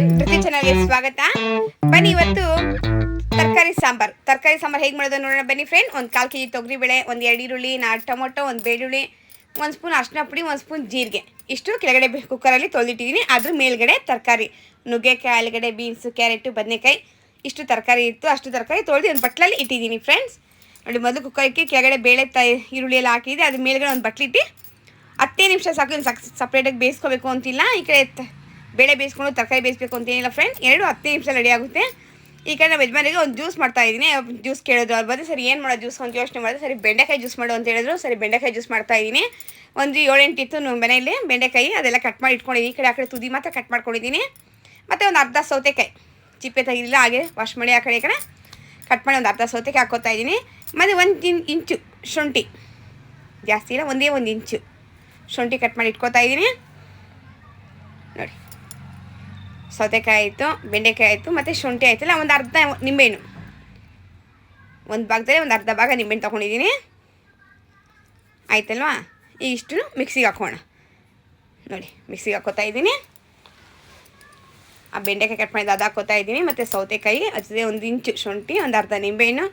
ಪ್ರತಿ ಚಾನಲ್ಗೆ ಸ್ವಾಗತ. ಬನ್ನಿ ಇವತ್ತು ತರಕಾರಿ ಸಾಂಬಾರ್. ತರಕಾರಿ ಸಾಂಬಾರ್ ಹೇಗೆ ಮಾಡೋದು ನೋಡೋಣ ಬನ್ನಿ ಫ್ರೆಂಡ್ ಒಂದು ಕಾಲು ಕೆ ಜಿ ತೊಗರಿಬೇಳೆ ಒಂದು ಎರಡು ಈರುಳ್ಳಿ, ನಾಲ್ಕು ಟೊಮೊಟೊ, ಒಂದು ಬೆಳ್ಳುಳ್ಳಿ, ಒಂದು ಸ್ಪೂನ್ ಅರ್ಶಿನ ಪುಡಿ, ಒಂದು ಸ್ಪೂನ್ ಜೀರಿಗೆ. ಇಷ್ಟು ಕೆಳಗಡೆ ಕುಕ್ಕರಲ್ಲಿ ತೊಳೆದಿಟ್ಟಿದ್ದೀನಿ ಅದ್ರ ಮೇಲ್ಗಡೆ ತರಕಾರಿ. ನುಗ್ಗೆಕಾಯಿ, ಆಲೂಗಡ್ಡೆ ಬೀನ್ಸು ಕ್ಯಾರೆಟು ಬದನೆಕಾಯಿ, ಇಷ್ಟು ತರಕಾರಿ ಇತ್ತು. ಅಷ್ಟು ತರಕಾರಿ ತೊಳೆದು ಒಂದು ಬಟ್ಲಲ್ಲಿ ಇಟ್ಟಿದ್ದೀನಿ ಫ್ರೆಂಡ್ಸ್ ನೋಡಿ, ಮೊದಲು ಕುಕ್ಕರ್ಗೆ ಕೆಳಗಡೆ ಬೇಳೆ ತ ಈರುಳ್ಳಿ ಎಲ್ಲ ಹಾಕಿದೆ. ಅದ್ರ ಮೇಲ್ಗಡೆ ಒಂದು ಬಟ್ಲಿಟ್ಟು ಹತ್ತೇ ನಿಮಿಷ ಸಾಕು. ಸಪ್ರೇಟಾಗಿ ಬೇಯಿಸ್ಕೋಬೇಕು ಅಂತಿಲ್ಲ. ಈ ಕಡೆ ಬೇಳೆ ಬೇಯಿಸ್ಕೊಂಡು ತರಕಾರಿ ಬೇಯಿಸ್ಬೇಕು ಅಂತೇನಿಲ್ಲ ಫ್ರೆಂಡ್ ಎರಡು ಹತ್ತು ನಿಮಿಷ ರೆಡಿ ಆಗುತ್ತೆ. ಈ ಕಡೆ ನಮ್ಮ ಯಜಮಾನಿಗೆ ಒಂದು ಜ್ಯೂಸ್ ಮಾಡ್ತಾ ಇದ್ದೀನಿ. ಜ್ಯೂಸ್ ಕೇಳಿದ್ರು. ಅವ್ರು ಬಂದು ಸರಿ ಏನು ಮಾಡೋ ಜ್ಯೂಸ್ ಅಂತ ಯೋಚನೆ ಮಾಡಿದ್ರೆ ಸರಿ, ಬೆಂಡೆಕಾಯಿ ಜ್ಯೂಸ್ ಮಾಡು ಅಂತ ಹೇಳಿದ್ರು. ಸರಿ, ಬೆಂಡೆಕಾಯಿ ಜ್ಯೂಸ್ ಮಾಡ್ತಾ ಇದ್ದೀನಿ. ಒಂದು ಏಳೆಂಟು ಇತ್ತು ನಮ್ಮ ಮನೆಯಲ್ಲಿ ಬೆಂಡೆಕಾಯಿ. ಅದೆಲ್ಲ ಕಟ್ ಮಾಡಿ ಇಟ್ಕೊಂಡಿದ್ದೀನಿ. ಈ ಕಡೆ, ಆ ಕಡೆ ತುದಿ ಮಾತ್ರ ಕಟ್ ಮಾಡ್ಕೊಂಡಿದ್ದೀನಿ. ಮತ್ತು ಒಂದು ಅರ್ಧ ಸೌತೆಕಾಯಿ. ಚಿಪ್ಪೆ ತೆಗಿಲಿಲ್ಲ ಹಾಗೆ ವಾಶ್ ಮಾಡಿ ಆ ಕಡೆ, ಈ ಕಡೆ ಕಟ್ ಮಾಡಿ ಒಂದು ಅರ್ಧ ಸೌತೆಕಾಯಿ ಹಾಕೋತಾ ಇದ್ದೀನಿ. ಮತ್ತು ಒಂದು ಇನ್, ಇಂಚು ಶುಂಠಿ. ಜಾಸ್ತಿ ಇಲ್ಲ, ಒಂದೇ ಒಂದು ಇಂಚು ಶುಂಠಿ ಕಟ್ ಮಾಡಿ ಇಟ್ಕೋತಾ ಇದ್ದೀನಿ. ನೋಡಿ. ಸೌತೆಕಾಯಿ ಆಯಿತು, ಬೆಂಡೆಕಾಯಿ ಆಯಿತು, ಮತ್ತು ಶುಂಠಿ ಆಯ್ತಲ್ಲ ಒಂದು ಅರ್ಧ ನಿಂಬೆಹಣ್ಣು. ಒಂದು ಭಾಗದಲ್ಲಿ ಒಂದು ಅರ್ಧ ಭಾಗ ನಿಂಬೆಹಣ್ಣು ತೊಗೊಂಡಿದ್ದೀನಿ. ಆಯ್ತಲ್ವಾ? ಈ ಇಷ್ಟು ಮಿಕ್ಸಿಗೆ ಹಾಕೋಣ. ನೋಡಿ, ಮಿಕ್ಸಿಗೆ ಹಾಕೋತಾ ಇದ್ದೀನಿ. ಆ ಬೆಂಡೆಕಾಯಿ ಕಟ್ ಮಾಡಿದ ಅದು ಹಾಕೋತಾ ಇದ್ದೀನಿ, ಮತ್ತು ಸೌತೆಕಾಯಿ ಅದೇ ಒಂದು ಇಂಚು ಶುಂಠಿ, ಒಂದು ಅರ್ಧ ನಿಂಬೆಹಣ್ಣು.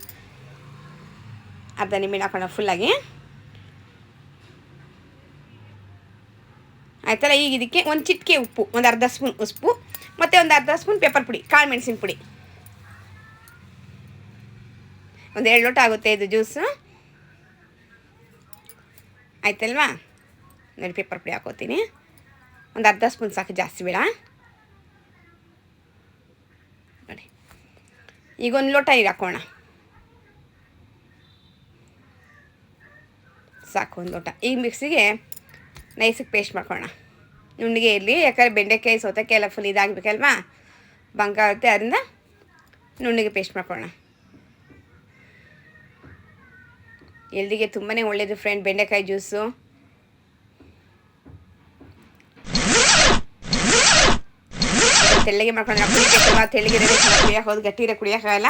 ಅರ್ಧ ನಿಂಬೆಹಣ್ಣು ಹಾಕೋಣ ಫುಲ್ಲಾಗಿ ಆಯ್ತಲ್ಲ, ಈಗ ಇದಕ್ಕೆ ಒಂದು ಚಿಟಿಕೆ ಉಪ್ಪು, ಒಂದು ಅರ್ಧ ಸ್ಪೂನ್ ಉಪ್ಪು ಮತ್ತು ಒಂದು ಅರ್ಧ ಸ್ಪೂನ್ ಪೆಪ್ಪರ್ ಪುಡಿ, ಕಾಳು ಮೆಣಸಿನ ಪುಡಿ. ಒಂದು ಎರಡು ಲೋಟ ಆಗುತ್ತೆ ಇದು ಜ್ಯೂಸು ಆಯ್ತಲ್ವಾ? ನೋಡಿ ಪೆಪ್ಪರ್ ಪುಡಿ ಹಾಕೋತೀನಿ. ಒಂದು ಅರ್ಧ ಸ್ಪೂನ್ ಸಾಕು ಜಾಸ್ತಿ ಬೇಡ. ನೋಡಿ. ಈಗ ಒಂದು ಲೋಟ ನೀರು ಹಾಕೋಣ. ಸಾಕು ಒಂದು ಲೋಟ. ಈಗ ಮಿಕ್ಸಿಗೆ ನೈಸಿಗೆ ಪೇಸ್ಟ್ ಮಾಡ್ಕೊಳ್ಳೋಣ. ನುಣ್ಣಿಗೆ ಇರಲಿ, ಯಾಕಂದರೆ ಬೆಂಡೆಕಾಯಿ, ಸೌತೆಕಾಯಿ ಎಲ್ಲ ಫುಲ್ ಇದಾಗಬೇಕಲ್ವಾ? ಬಂಕ ಆಗುತ್ತೆ ಅದರಿಂದ ನುಣ್ಣಗೆ ಪೇಸ್ಟ್ ಮಾಡ್ಕೊಳ್ಳೋಣ. ಎಲ್ದಿಗೆ ತುಂಬಾ ಒಳ್ಳೆಯದು ಫ್ರೆಂಡ್ ಬೆಂಡೆಕಾಯಿ ಜ್ಯೂಸು ತೆಳ್ಳಗೆ ಮಾಡ್ಕೊಂಡು ನಾವು ಕುಡಿಬೇಕಲ್ವ ತೆಳ್ಳಗೆ ಕುಡಿಯೋಕೆ ಗಟ್ಟಿ ಇರೋ ಕುಡಿಯೋಕ್ಕಾಗಲ್ಲ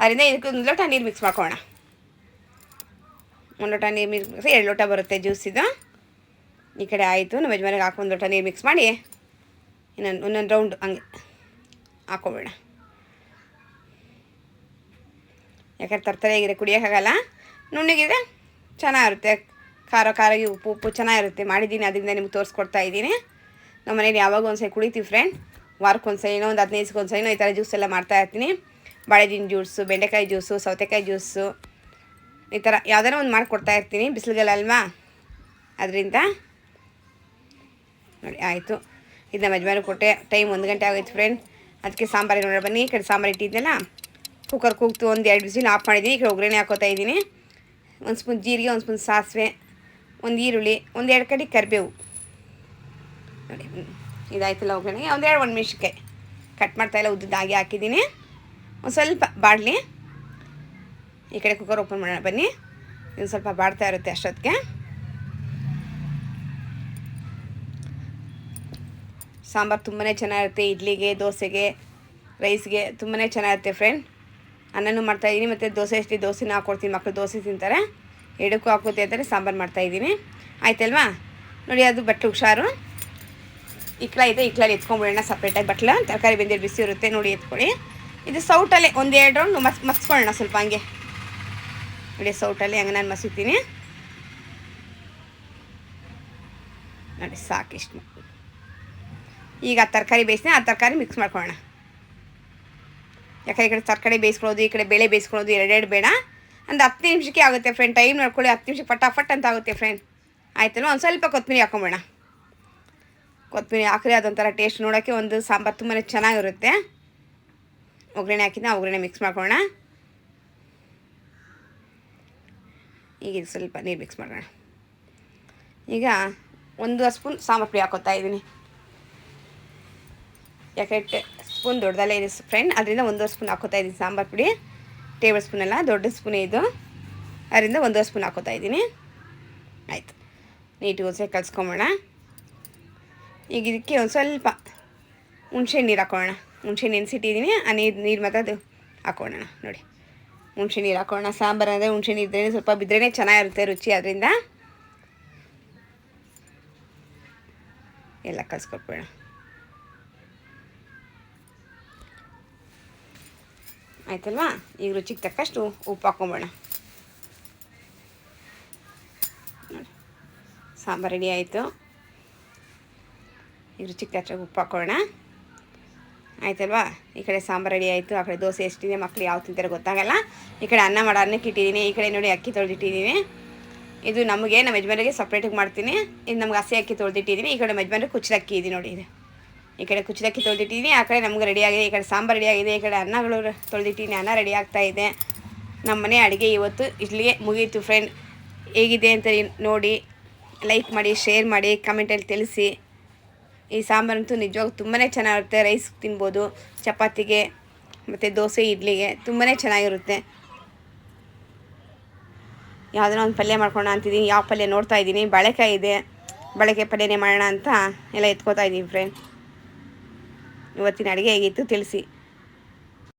ಅದರಿಂದ ಇದಕ್ಕೆ ಒಂದು ಲೋಟ ನೀರು ಮಿಕ್ಸ್ ಮಾಡ್ಕೊಳ್ಳೋಣ. ಒಂದು ಲೋಟ ನೀರು ಮಿಕ್ಸ್ ಎರಡು ಲೋಟ ಬರುತ್ತೆ ಜ್ಯೂಸ್ ಇದು. ಈ ಕಡೆ ಆಯಿತು, ನಮ್ಮ ಯಜಮಾನಿಗೆ ಹಾಕೊಂಡು ಲೋಟ ನೀರು ಮಿಕ್ಸ್ ಮಾಡಿ, ಇನ್ನೊಂದು, ಒಂದೊಂದು ರೌಂಡ್ ಹಂಗೆ ಹಾಕೊಬೇಡ ಯಾಕಂದ್ರೆ ತರ್ತರಿಯಾಗಿದೆ ಕುಡಿಯೋಕ್ಕಾಗಲ್ಲ ನುಣ್ಣಗಿದೆ, ಚೆನ್ನಾಗಿರುತ್ತೆ. ಖಾರ ಖಾರಾಗಿ ಉಪ್ಪು ಉಪ್ಪು ಚೆನ್ನಾಗಿರುತ್ತೆ. ಮಾಡಿದ್ದೀನಿ, ಅದರಿಂದ ನಿಮ್ಗೆ ತೋರಿಸ್ಕೊಡ್ತಾ ಇದ್ದೀನಿ. ನಮ್ಮ ಮನೇಲಿ ಯಾವಾಗ ಒಂದ್ಸರಿ ಕುಡಿತೀವಿ ಫ್ರೆಂಡ್ ವಾರಕ್ಕೆ ಒಂದು ಏನೋ ಒಂದು ಹದಿನೈದು ಒಂದು ಸೈನೋ ಈ ಥರ ಜ್ಯೂಸ್ ಎಲ್ಲ ಮಾಡ್ತಾ ಇರ್ತೀನಿ. ಬಾಳೆದಿನ ಜ್ಯೂಸು ಬೆಂಡೆಕಾಯಿ ಜ್ಯೂಸು ಸೌತೆಕಾಯಿ ಜ್ಯೂಸು ಈ ಥರ ಯಾವ್ದಾರ ಒಂದು ಮಾಡಿಕೊಡ್ತಾ ಇರ್ತೀನಿ. ಬಿಸಿಲುಗಳಲ್ವಾ ಅದರಿಂದ ನೋಡಿ, ಆಯಿತು. ಇದು ನಮ್ಮ ಯಜಮಾನ ಕೊಟ್ಟೆ. ಟೈಮ್ ಒಂದು ಗಂಟೆ ಆಗೋಯ್ತು ಫ್ರೆಂಡ್ ಅದಕ್ಕೆ ಸಾಂಬಾರು ನೋಡೋಣ ಬನ್ನಿ. ಈ ಕಡೆ ಸಾಂಬಾರು ಇಟ್ಟಿದ್ದೆಲ್ಲ ಕುಕ್ಕರ್ ಕೂಗ್ತು ಒಂದು ಎರಡು ಬಿಸಿಲು ಆಫ್ ಮಾಡಿದ್ದೀನಿ ಈ ಕಡೆ ಒಗ್ಗರಣೆ ಹಾಕೋತಾ ಇದ್ದೀನಿ. ಒಂದು ಸ್ಪೂನ್ ಜೀರಿಗೆ, ಒಂದು ಸ್ಪೂನ್ ಸಾಸಿವೆ, ಒಂದು ಈರುಳ್ಳಿ, ಒಂದು ಎರಡು ಕಡೆ ಕರಿಬೇವು. ನೋಡಿ. ಇದಾಯ್ತಲ್ಲ ಒಗ್ಗರಣೆಗೆ. ಒಂದು ಎರಡು ಒಂದು ಮೆಣಸಿನ್ಕಾಯಿ ಕಟ್ ಮಾಡ್ತಾಯಿಲ್ಲ ಉದ್ದದಾಗಿ ಹಾಕಿದ್ದೀನಿ. ಒಂದು ಸ್ವಲ್ಪ ಬಾಡಲಿ. ಈ ಕಡೆ ಕುಕ್ಕರ್ ಓಪನ್ ಮಾಡೋಣ ಬನ್ನಿ. ಇನ್ನು ಸ್ವಲ್ಪ ಬಾಡ್ತಾ ಇರುತ್ತೆ ಅಷ್ಟೊತ್ತಿಗೆ. ಸಾಂಬಾರು ತುಂಬಾ ಚೆನ್ನಾಗಿರುತ್ತೆ, ಇಡ್ಲಿಗೆ, ದೋಸೆಗೆ, ರೈಸ್ಗೆ ತುಂಬಾ ಚೆನ್ನಾಗಿರುತ್ತೆ ಫ್ರೆಂಡ್ ಅನ್ನನೂ ಮಾಡ್ತಾಯಿದ್ದೀನಿ ಮತ್ತು ದೋಸೆ ಎಷ್ಟು ದೋಸೆನ ಹಾಕ್ಕೊಡ್ತೀನಿ ಮಕ್ಕಳು ದೋಸೆ ತಿಂತಾರೆ. ಎಡಕ್ಕೂ ಹಾಕೋತಿ ಅಂತಾರೆ, ಸಾಂಬಾರು ಮಾಡ್ತಾಯಿದ್ದೀನಿ ಆಯ್ತಲ್ವಾ? ನೋಡಿ, ಅದು ಬಟ್ಲು ಹುಷಾರು. ಇಕ್ಲ ಇದೆ ಇಕ್ಲಲ್ಲಿ ಎತ್ಕೊಂಡ್ಬಿಡೋಣ ಸಪ್ರೇಟಾಗಿ ಬಟ್ಲ. ತರಕಾರಿ ಬೆಂದಿರು ಬಿಸಿ ಇರುತ್ತೆ ನೋಡಿ ಎತ್ಕೊಳ್ಳಿ. ಇದು ಸೌಟಲ್ಲೇ ಒಂದು ಎರಡು ರೌಂಡ್ ಮಸ್, ಮಸ್ಕೊಳ್ಳೋಣ ಸ್ವಲ್ಪ ಹಂಗೆ. ನೋಡಿ, ಸೌಟಲ್ಲಿ ಹಂಗೆ ನಾನು ಮಸಿತೀನಿ. ನೋಡಿ ಸಾಕಿಷ್ಟು ಈಗ ಆ ತರಕಾರಿ ಬೇಯಿಸ್ತೀನಿ, ಆ ತರಕಾರಿ ಮಿಕ್ಸ್ ಮಾಡ್ಕೊಳ್ಳೋಣ. ಯಾಕೆ ಈ ಕಡೆ ತರಕಾರಿ ಬೇಯಿಸ್ಕೊಳ್ಳೋದು, ಈ ಕಡೆ ಬೇಳೆ ಬೇಯಿಸ್ಕೊಳ್ಳೋದು ಎರಡೆರಡು ಬೇಡ. ಒಂದು ಹತ್ತು ನಿಮಿಷಕ್ಕೆ ಆಗುತ್ತೆ ಫ್ರೆಂಡ್ ಟೈಮ್ ನೋಡ್ಕೊಳ್ಳಿ, ಹತ್ತು ನಿಮಿಷ ಫಟಾಫಟ್ ಅಂತ ಆಗುತ್ತೆ ಫ್ರೆಂಡ್ ಆಯ್ತಲ್ಲ ಒಂದು ಸ್ವಲ್ಪ ಕೊತ್ತಂಬರಿ ಹಾಕೊಂಬೇಡ ಕೊತ್ತಂಬರಿ ಹಾಕಿದ್ರೆ ಅದೊಂಥರ ಟೇಸ್ಟ್ ನೋಡೋಕ್ಕೆ ಒಂದು ಸಾಂಬಾರು ತುಂಬಾ ಚೆನ್ನಾಗಿರುತ್ತೆ. ಒಗ್ಗರಣೆ ಹಾಕಿದ್ನ ಒಗ್ಗರಣೆ ಮಿಕ್ಸ್ ಮಾಡ್ಕೊಳ್ಳೋಣ. ಈಗ ಸ್ವಲ್ಪ ನೀರು ಮಿಕ್ಸ್ ಮಾಡೋಣ ಈಗ ಒಂದು ಸ್ಪೂನ್ ಸಾಂಬಾರು ಪುಡಿ ಹಾಕೋತಾ ಇದ್ದೀನಿ. ಯಾಕೆ ಸ್ಪೂನ್ ದೊಡ್ಡದಲ್ಲೇ ಇದೆ ಫ್ರೆಂಡ್ ಅದರಿಂದ ಒಂದೂವರೆ ಸ್ಪೂನ್ ಹಾಕೋತಾ ಇದ್ದೀನಿ ಸಾಂಬಾರು ಪುಡಿ. ಟೇಬಲ್ ಸ್ಪೂನ್ ಅಲ್ಲ, ದೊಡ್ಡ ಸ್ಪೂನೇ ಇದು. ಅದರಿಂದ ಒಂದೂವರೆ ಸ್ಪೂನ್ ಹಾಕೋತಾ ಇದ್ದೀನಿ. ಆಯಿತು. ನೀಟಿಗೆ ಒಂದ್ಸರಿ ಕಲಿಸ್ಕೊಂಬೋಣ ಈಗ ಇದಕ್ಕೆ ಒಂದು ಸ್ವಲ್ಪ ಹುಣ್ಸೆ ನೀರು ಹಾಕೋಣ ಹುಣ್ಸೆ ನೆನೆಸಿಟ್ಟಿದ್ದೀನಿ ಆ ನೀರು ನೀರು ಮಾತ್ರ ಅದು ಹಾಕೋಣ ನೋಡಿ. ಹುಣ್ಸೆ ನೀರು ಹಾಕೋಣ ಸಾಂಬಾರು ಅಂದರೆ ಹುಣ್ಸೆ ನೀರು ಸ್ವಲ್ಪ ಬಿದ್ರೇ ಚೆನ್ನಾಗಿರುತ್ತೆ ರುಚಿ ಅದರಿಂದ ಎಲ್ಲ ಕಲಿಸ್ಕೊಟ್ಬೇಡ ಆಯ್ತಲ್ವಾ? ಈಗ ರುಚಿಗೆ ತಕ್ಕಷ್ಟು ಉಪ್ಪು ಹಾಕೊಂಬೋಣ ಸಾಂಬಾರು ರೆಡಿ ಆಯಿತು. ಈಗ ರುಚಿಗೆ ತಕ್ಕಷ್ಟು ಉಪ್ಪು ಹಾಕೋಣ. ಆಯ್ತಲ್ವಾ? ಈ ಕಡೆ ಸಾಂಬಾರು ರೆಡಿ ಆಯಿತು. ಆ ಕಡೆ ದೋಸೆ ಎಷ್ಟಿದೆ, ಮಕ್ಳು ಯಾವ ತಿಂತಾರೆ ಗೊತ್ತಾಗಲ್ಲ. ಈ ಕಡೆ ಅನ್ನ ಮಾಡೋ ಅನ್ನಕ್ಕೆ ಇಟ್ಟಿದ್ದೀನಿ. ಈ ಕಡೆ ನೋಡಿ ಅಕ್ಕಿ ತೊಳೆದಿಟ್ಟಿದ್ದೀನಿ. ಇದು ನಮಗೆ ನಮ್ಮ ಯಜಮಾನಿಗೆ ಸಪ್ರೇಟಾಗಿ ಮಾಡ್ತೀನಿ. ಇದು ನಮ್ಗೆ ಹಸಿ ಅಕ್ಕಿ ತೊಳೆದಿಟ್ಟಿದ್ದೀನಿ. ಈ ಕಡೆ ಯಜಮಾನ್ರಿಗೆ ಕುಚ್ಚಲಕ್ಕಿ ಇದೆ ನೋಡಿ, ಇದು. ಈ ಕಡೆ ಕುಚ್ಚಲಕ್ಕಿ ತೊಳೆದಿಟ್ಟಿದ್ದೀನಿ ಆ ಕಡೆ ನಮ್ಗೆ ರೆಡಿ ಆಗಿದೆ, ಈ ಕಡೆ ಸಾಂಬಾರು ರೆಡಿ ಆಗಿದೆ, ಈ ಕಡೆ ಅನ್ನಗಳು ತೊಳೆದಿಟ್ಟಿದ್ದೀನಿ ಅನ್ನ ರೆಡಿ ಆಗ್ತಾ ಇದೆ. ನಮ್ಮ ಮನೆ ಅಡುಗೆ ಇವತ್ತು ಇಲ್ಲಿಗೆ ಮುಗೀತು ಫ್ರೆಂಡ್ ಹೇಗಿದೆ ಅಂತ ನೋಡಿ ಲೈಕ್ ಮಾಡಿ ಶೇರ್ ಮಾಡಿ ಕಮೆಂಟಲ್ಲಿ ತಿಳಿಸಿ. ಈ ಸಾಂಬಾರಂತೂ ನಿಜವಾಗ್ಲೂ ತುಂಬಾ ಚೆನ್ನಾಗಿರುತ್ತೆ ರೈಸ್ ತಿನ್ಬೋದು, ಚಪಾತಿಗೆ, ಮತ್ತು ದೋಸೆ, ಇಡ್ಲಿಗೆ ತುಂಬಾ ಚೆನ್ನಾಗಿರುತ್ತೆ. ಯಾವುದನ್ನ ಒಂದು ಪಲ್ಯ ಮಾಡ್ಕೊಳ್ಳೋಣ ಅಂತಿದ್ದೀನಿ ಯಾವ ಪಲ್ಯ ನೋಡ್ತಾ ಇದ್ದೀನಿ ಬಳಕೆ ಇದೆ, ಬಳಕೆ ಪಲ್ಯನೇ ಮಾಡೋಣ ಅಂತ ಎಲ್ಲ ಎತ್ಕೋತಾ ಇದ್ದೀನಿ ಫ್ರೆಂಡ್ ಇವತ್ತಿನ ಅಡುಗೆ ಹೇಗಿತ್ತು ತಿಳಿಸಿ.